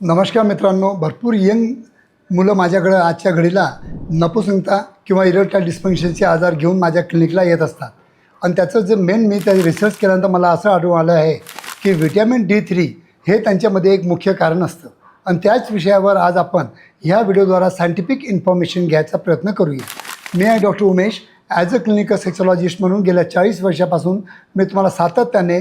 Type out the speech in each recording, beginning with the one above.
नमस्कार मित्रांनो भरपूर यंग मुलं माझ्याकडं आजच्या घडीला नपुसंगता किंवा इरेक्टाईल डिस्फंक्शनचे आजार घेऊन माझ्या क्लिनिकला येत असतात. आणि त्याचं जे मेन मी त्या रिसर्च केल्यानंतर मला असं आढळून आलं आहे की व्हिटॅमिन डी थ्री हे त्यांच्यामध्ये एक मुख्य कारण असतं. आणि त्याच विषयावर आज आपण ह्या व्हिडिओद्वारा सायंटिफिक इन्फॉर्मेशन घ्यायचा प्रयत्न करूया. मी आहे doctor Umesh as a clinical sexologist म्हणून गेल्या चाळीस वर्षापासून मी तुम्हाला सातत्याने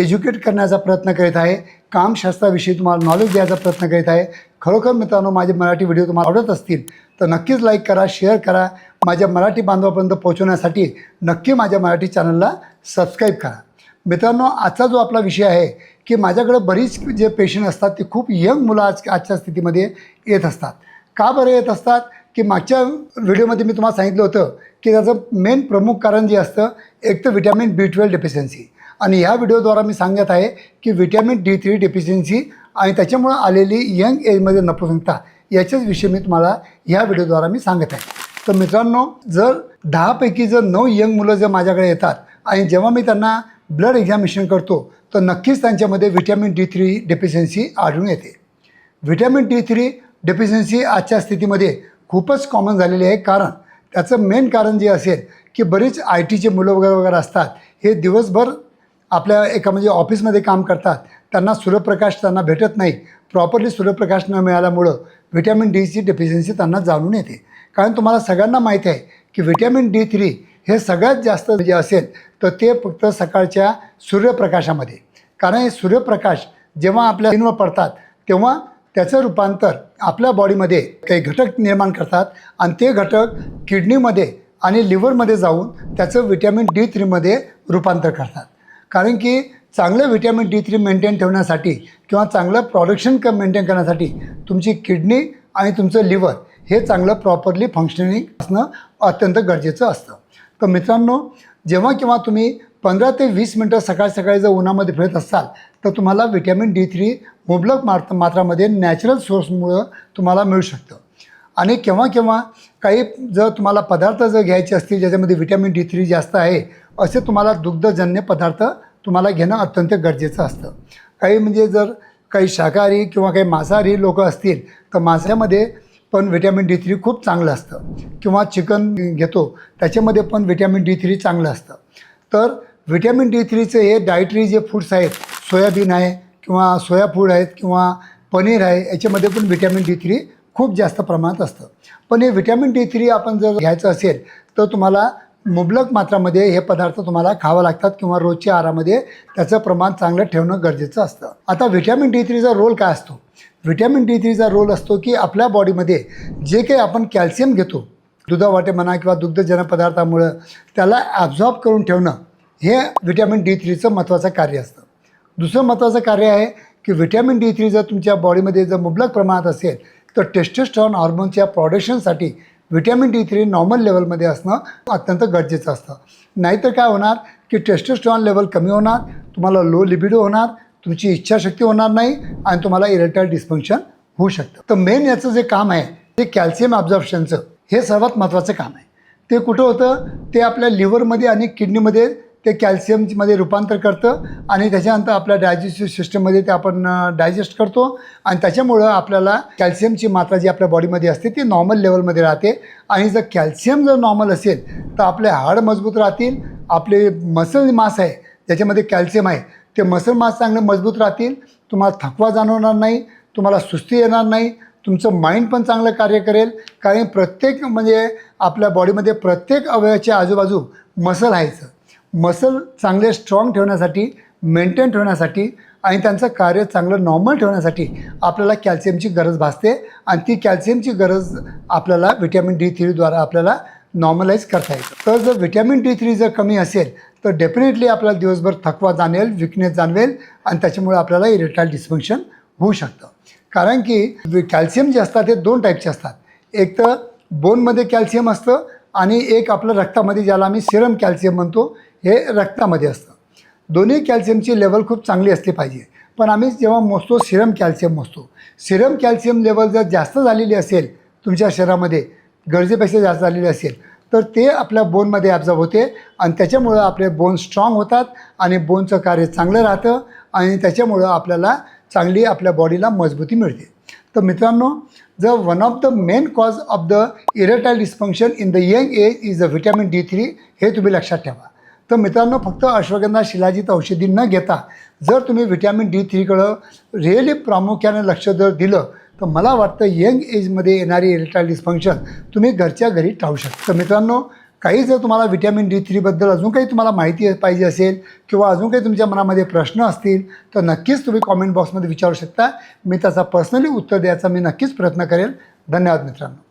एज्युकेट करण्याचा प्रयत्न करीत आहे. कामशास्त्राविषयी तुम्हाला नॉलेज द्यायचा प्रयत्न करीत आहे. खरोखर मित्रांनो माझे मराठी व्हिडिओ तुम्हाला आवडत असतील तर नक्कीच लाईक करा शेअर करा. माझ्या मराठी बांधवापर्यंत पोहोचवण्यासाठी नक्की माझ्या मराठी चॅनलला सबस्क्राईब करा. मित्रांनो आजचा जो आपला विषय आहे की माझ्याकडं बरीच जे पेशंट असतात ते खूप यंग मुलं आज आजच्या स्थितीमध्ये येत असतात. का बरं येत असतात? की मागच्या व्हिडिओमध्ये मी तुम्हाला सांगितलं होतं की त्याचं मेन प्रमुख कारण जे असतं एक तर व्हिटॅमिन बी ट्वेल्व डेफिशियन्सी आणि ह्या व्हिडिओद्वारा मी सांगत आहे की व्हिटॅमिन डी थ्री डेफिशियन्सी आणि त्याच्यामुळं आलेली यंग एजमध्ये नपुसंगता याच्याच विषयी मी तुम्हाला ह्या व्हिडिओद्वारा मी सांगत आहे. तर मित्रांनो जर दहापैकी जर नऊ यंग मुलं जर माझ्याकडे येतात आणि जेव्हा मी त्यांना ब्लड एक्झामिनेशन करतो तर नक्कीच त्यांच्यामध्ये व्हिटॅमिन डी थ्री डेफिशियन्सी आढळून येते. व्हिटॅमिन डी थ्री डेफिशियन्सी आजच्या स्थितीमध्ये खूपच कॉमन झालेली आहे. कारण त्याचं मेन कारण जे असेल की बरीच आय टीचे मुलं वगैरे वगैरे असतात हे दिवसभर आपल्या एका म्हणजे ऑफिसमध्ये काम करतात. त्यांना सूर्यप्रकाश त्यांना भेटत नाही. प्रॉपरली सूर्यप्रकाश न मिळाल्यामुळं व्हिटॅमिन डीची डेफिशियन्सी त्यांना जाणून येते. कारण तुम्हाला सगळ्यांना माहिती आहे की व्हिटॅमिन डी थ्री हे सगळ्यात जास्त जे असेल तर ते फक्त सकाळच्या सूर्यप्रकाशामध्ये. कारण हे सूर्यप्रकाश जेव्हा आपल्या स्किनवर पडतात तेव्हा त्याचं रूपांतर आपल्या बॉडीमध्ये काही घटक निर्माण करतात आणि ते घटक किडनीमध्ये आणि लिव्हरमध्ये जाऊन त्याचं व्हिटॅमिन डी थ्रीमध्ये रूपांतर करतात. कारण की चांगलं व्हिटॅमिन डी थ्री मेंटेन ठेवण्यासाठी किंवा चांगलं प्रॉडक्शन क मेंटेन करण्यासाठी तुमची किडनी आणि तुमचं लिव्हर हे चांगलं प्रॉपरली फंक्शनिंग असणं अत्यंत गरजेचं असतं. तर मित्रांनो जेव्हा केव्हा तुम्ही पंधरा ते वीस मिनटं सकाळ सकाळी जर उन्हामध्ये फिरत असाल तर तुम्हाला व्हिटॅमिन डी थ्री मुबलक मात्र मात्रामध्ये नॅचरल सोर्समुळं तुम्हाला मिळू शकतं. आणि केव्हा केव्हा काही जर तुम्हाला पदार्थ जर घ्यायचे असतील ज्याच्यामध्ये व्हिटॅमिन डी थ्री जास्त आहे असे तुम्हाला दुग्धजन्य पदार्थ तुम्हाला घेणं अत्यंत गरजेचं असतं. काही म्हणजे जर काही शाकाहारी किंवा काही मांसाहारी लोक असतील तर मांसामध्ये पण व्हिटॅमिन डी थ्री खूप चांगलं असतं. किंवा चिकन घेतो त्याच्यामध्ये पण व्हिटॅमिन डी थ्री चांगलं असतं. तर व्हिटॅमिन डी थ्रीचे हे डायटरी जे फूड्स आहेत सोयाबीन आहे किंवा सोया फूड आहेत किंवा पनीर आहे याच्यामध्ये पण व्हिटॅमिन डी थ्री खूप जास्त प्रमाणात असतं. पण हे व्हिटॅमिन डी थ्री आपण जर घ्यायचं असेल तर तुम्हाला मुबलक मात्रामध्ये हे पदार्थ तुम्हाला खावं लागतात किंवा रोजच्या आहारामध्ये त्याचं प्रमाण चांगलं ठेवणं गरजेचं असतं. आता व्हिटॅमिन डी थ्रीचा रोल काय असतो? व्हिटॅमिन डी थ्रीचा रोल असतो की आपल्या बॉडीमध्ये जे काही आपण कॅल्शियम घेतो दुधावाटे म्हणा किंवा दुग्धजन्य पदार्थामुळं त्याला ॲब्झॉर्ब करून ठेवणं हे व्हिटॅमिन डी थ्रीचं महत्त्वाचं कार्य असतं. दुसरं महत्त्वाचं कार्य आहे की व्हिटॅमिन डी थ्री जर तुमच्या बॉडीमध्ये जर मुबलक प्रमाणात असेल तर टेस्टोस्टॉन हॉर्मोनच्या प्रॉडक्शनसाठी व्हिटॅमिन डी थ्री नॉर्मल लेवलमध्ये असणं अत्यंत गरजेचं असतं. नाहीतर काय होणार की टेस्टोस्टॉन लेवल कमी होणार तुम्हाला लो लिबिडो होणार तुमची इच्छाशक्ती होणार नाही आणि तुम्हाला इरेक्टाईल डिस्फंक्शन होऊ शकतं. तर मेन याचं जे काम आहे ते कॅल्शियम ॲब्झॉर्प्शनचं हे सर्वात महत्त्वाचं काम आहे. ते कुठं होतं? ते आपल्या लिव्हरमध्ये आणि किडनीमध्ये ते कॅल्शियममध्ये रूपांतर करतं आणि त्याच्यानंतर आपल्या डायजेस्टिव्ह सिस्टममध्ये ते आपण डायजेस्ट करतो. आणि त्याच्यामुळं आपल्याला कॅल्शियमची मात्रा जी आपल्या बॉडीमध्ये असते ती नॉर्मल लेवलमध्ये राहते. आणि जर कॅल्शियम जर नॉर्मल असेल तर आपले हाड मजबूत राहतील आपले मसल मास आहे ज्याच्यामध्ये कॅल्शियम आहे ते मसल मास चांगले मजबूत राहतील. तुम्हाला थकवा जाणवणार नाही तुम्हाला सुस्ती येणार नाही तुमचं माइंड पण चांगलं कार्य करेल. कारण प्रत्येक म्हणजे आपल्या बॉडीमध्ये प्रत्येक अवयवाच्या आजूबाजू मसल आहेचं. मसल चांगले स्ट्रॉंग ठेवण्यासाठी मेंटेन ठेवण्यासाठी आणि त्यांचं कार्य चांगलं नॉर्मल ठेवण्यासाठी आपल्याला कॅल्शियमची गरज भासते आणि ती कॅल्शियमची गरज आपल्याला व्हिटॅमिन डी थ्रीद्वारा आपल्याला नॉर्मलाईज करता येतं. तर जर व्हिटॅमिन डी थ्री जर कमी असेल तर डेफिनेटली आपल्याला दिवसभर थकवा जाणवेल विकनेस जाणवेल आणि त्याच्यामुळे आपल्याला इरेक्टाईल डिस्फंक्शन होऊ शकतं. कारण की कॅल्शियम जे असतात ते दोन टाईपचे असतात. एक तर बोनमध्ये कॅल्शियम असतं आणि एक आपलं रक्तामध्ये ज्याला आम्ही सिरम कॅल्शियम म्हणतो हे रक्तामध्ये असतं. दोन्ही कॅल्शियमची लेवल खूप चांगली असली पाहिजे. पण आम्ही जेव्हा मोजतो सिरम कॅल्शियम मोजतो. सिरम कॅल्शियम लेवल जर जास्त झालेली असेल तुमच्या शरीरामध्ये गरजेपेक्षा जास्त झालेली असेल तर ते आपल्या बोनमध्ये ॲब्झॉर्ब होते आणि त्याच्यामुळं आपले बोन स्ट्रॉंग होतात आणि बोनचं कार्य चांगलं राहतं आणि त्याच्यामुळं आपल्याला चांगली आपल्या बॉडीला मजबूती मिळते. तर मित्रांनो जर one of the main cause of the erectile dysfunction in the young age is the vitamin D three हे तुम्ही लक्षात ठेवा. तर मित्रांनो फक्त अश्वगंधा शिलाजीत औषधी न घेता जर तुम्ही व्हिटॅमिन डी थ्रीकडं रिअली प्रामुख्याने लक्ष जर दिलं तर मला वाटतं यंग एजमध्ये येणारी इरेक्टाईल डिस्फंक्शन तुम्ही घरच्या घरी टाळू शकता. तर मित्रांनो काही जर तुम्हाला व्हिटॅमिन डी थ्रीबद्दल अजून काही तुम्हाला माहिती पाहिजे असेल किंवा अजून काही तुमच्या मनामध्ये प्रश्न असतील तर नक्कीच तुम्ही कॉमेंट बॉक्समध्ये विचारू शकता. मी त्याचा पर्सनली उत्तर द्यायचा मी नक्कीच प्रयत्न करेल. धन्यवाद मित्रांनो.